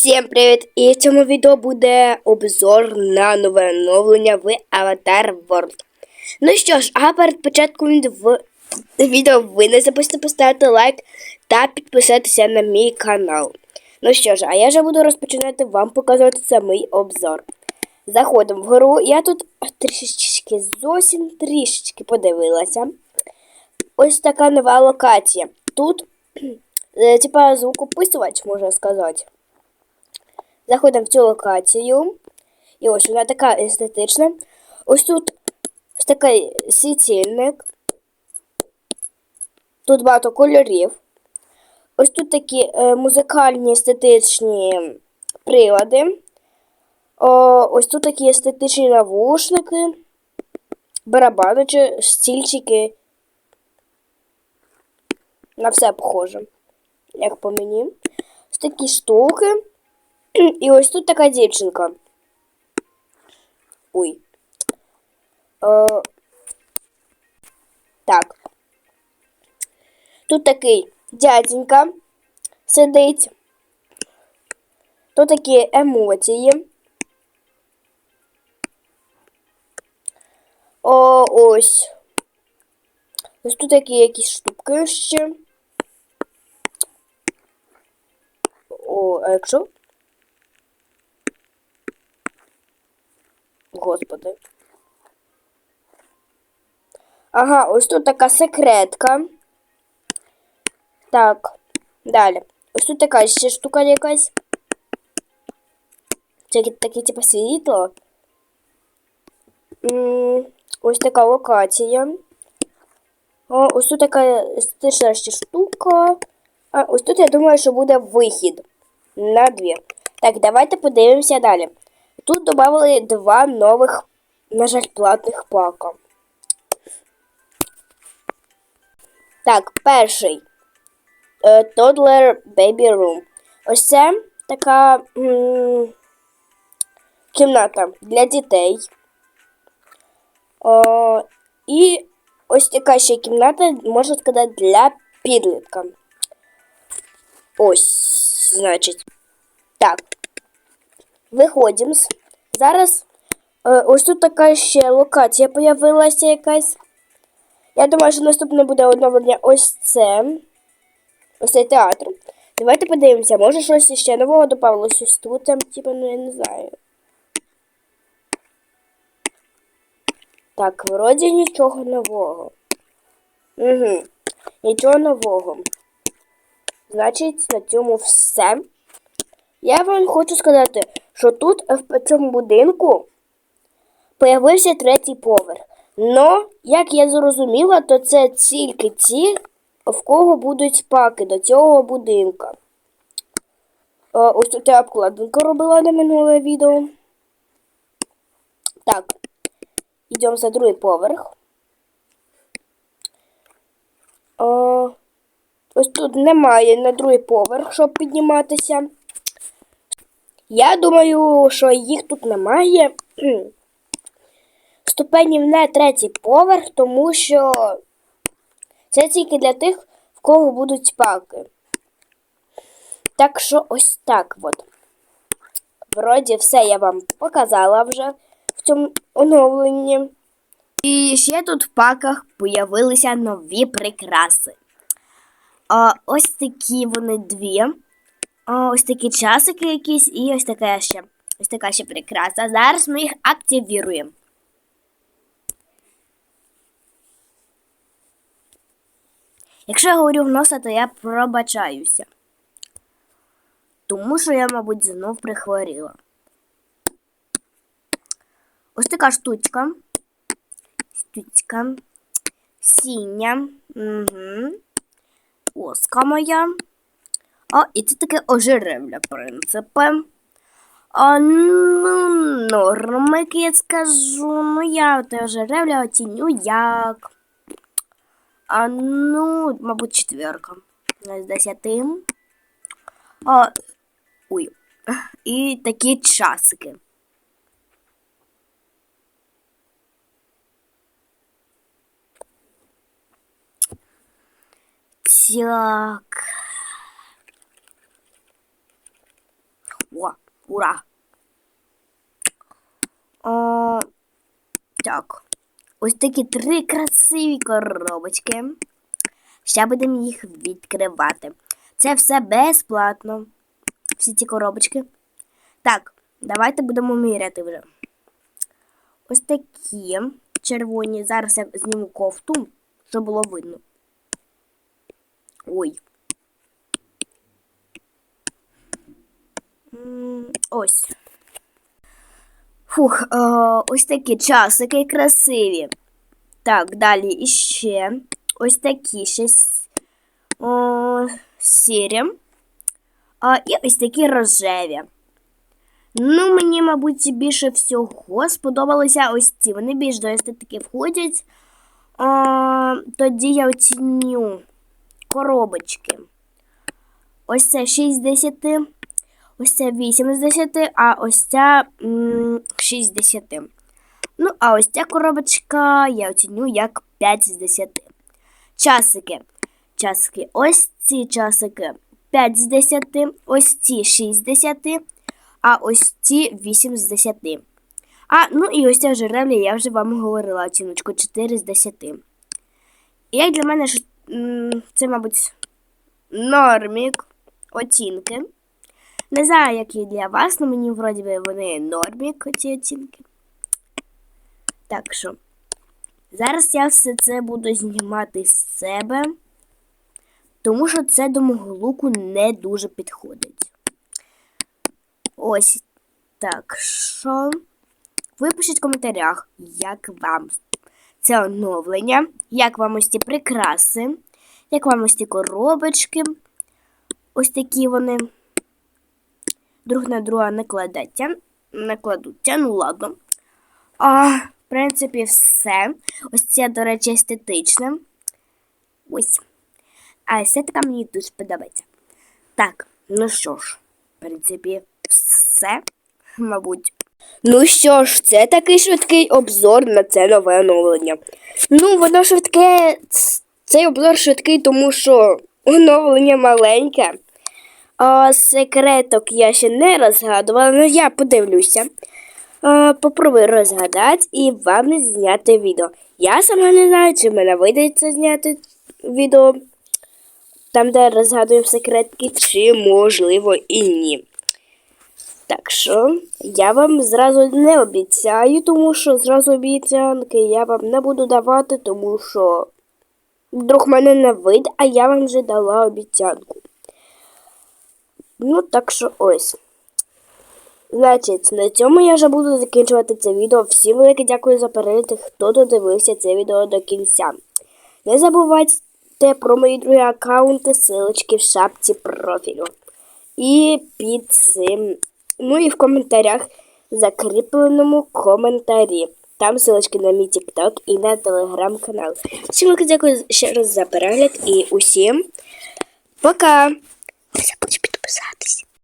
Всім привіт! І в цьому відео буде обзор на нове оновлення в Avatar World. Ну що ж, а перед початком відео ви не забудьте поставити лайк та підписатися на мій канал. Ну що ж, а я вже буду розпочинати вам показувати самий обзор. Заходимо в гру. Я тут трішечки зовсім трішечки подивилася. Ось така нова локація. Тут, е, типа, звукописувач, можна сказати. Заходимо в цю локацію. І ось вона така естетична. Ось тут ось такий світильник. Тут багато кольорів. Ось тут такі е, музикальні естетичні прилади. О, ось тут такі естетичні навушники, барабаничі, стільчики. На все похоже, як по мені. Ось такі штуки. І ось тут така дівчинка. Ой. Е, так. Тут такий дяденька сидить. Тут такі емоції. О, ось. Ось тут такі якісь штуки ще. О, а якщо? Господи. Ага, ось тут така секретка. Так, далі. Ось тут така ще штука якась. Це таке, типу, світло. Ось така локація. О, ось тут така ще штука. А ось тут я думаю, що буде вихід на двір. Так, давайте подивимося далі. Тут додали два нових, на жаль, платних пака. Так, перший е, Toddler Baby Room. Ось це така м кімната для дітей. О, і ось така ще кімната, можна сказати, для підлітка. Ось, значить. Так. Виходимо. Зараз е, ось тут така ще локація появилася якась. Я думаю, що наступне буде оновлення ось це. Ось цей театр. Давайте подивимося, може щось ще нового додавалося ось тут, типу, ну я не знаю. Так, вроді нічого нового. Угу. Нічого нового. Значить, на цьому все. Я вам хочу сказати, що тут в цьому будинку появився третій поверх. Но, як я зрозуміла, то це тільки ті, в кого будуть паки до цього будинка. Ось тут я обкладинку робила на минуле відео. Так, йдемо за другий поверх. Ось тут немає на другий поверх, щоб підніматися. Я думаю, що їх тут немає. Ступенів не третій поверх, тому що це тільки для тих, в кого будуть палки. Так що ось так от. Вроді все я вам показала вже в цьому оновленні. І ще тут в паках появилися нові прикраси. А, Ось такі вони дві. Ось такі часики якісь і ось така ще ось така ще прикраса. Зараз ми їх активіруємо. Якщо я говорю в носа, то я пробачаюся. Тому що я, мабуть, знов прихворіла. Ось така штучка. Штучка. Сіня. Угу. Оска моя. А, і це таке ожеревля, в принципі. А, ну, норм, як я скажу. Ну, я те ожеревля оціню як. А, ну, мабуть, четверка. З десяти. А, ой. І такі часики. Так. Ура! О, так. Ось такі три красиві коробочки. Ще будемо їх відкривати. Це все безплатно. Всі ці коробочки. Так, давайте будемо міряти вже. Ось такі червоні. Зараз я зніму кофту, щоб було видно. Ой. Ось. Фух, о, ось такі часики красиві. Так, далі іще ось такі ще о, сірі. А, і ось такі рожеві. Ну, мені, мабуть, більше всього сподобалися ось ці. Вони більш до естетики входять. А, тоді я оціню коробочки. Ось це 6 з 10, ось це 8 з 10, а ось ця м, 6 з 10. Ну, а ось ця коробочка я оціню як 5 з 10. Часики. Часики. Ось ці часики 5 з 10, ось ці 6 з 10, а ось ці 8 з 10. А, ну і ось ця жеребля, я вже вам говорила оціночку 4 з 10. І як для мене це, мабуть, нормік оцінки. Не знаю, як і для вас, але мені вроді би вони нормік, ці оцінки. Так що, зараз я все це буду знімати з себе, тому що це до мого луку не дуже підходить. Ось так що. Ви пишіть в коментарях, як вам це оновлення, як вам ось ці прикраси, як вам ось ці коробочки. Ось такі вони друг на друга не кладеться. Ну ладно. А, в принципі, все. Ось це, до речі, естетичне. Ось. А естетика мені дуже подобається. Так, ну що ж, в принципі, все, мабуть. Ну що ж, це такий швидкий обзор на це нове оновлення. Ну, воно швидке, цей обзор швидкий, тому що оновлення маленьке. А секреток я ще не розгадувала, але я подивлюся. А, попробую розгадати і вам зняти відео. Я сама не знаю, чи мене вийде це зняти відео, там, де розгадуємо секретки, чи можливо і ні. Так що я вам зразу не обіцяю, тому що зразу обіцянки я вам не буду давати, тому що вдруг мене не вийде, а я вам вже дала обіцянку. Ну, так що ось. Значить, на цьому я вже буду закінчувати це відео. Всім велике дякую за перегляд, хто додивився це відео до кінця. Не забувайте про мої другі аккаунти, силочки в шапці профілю. І під цим, ну і в коментарях, закріпленому коментарі. Там ссылочки на мій TikTok і на телеграм-канал. Всім велике дякую ще раз за перегляд і усім пока! Не забудь підписатися.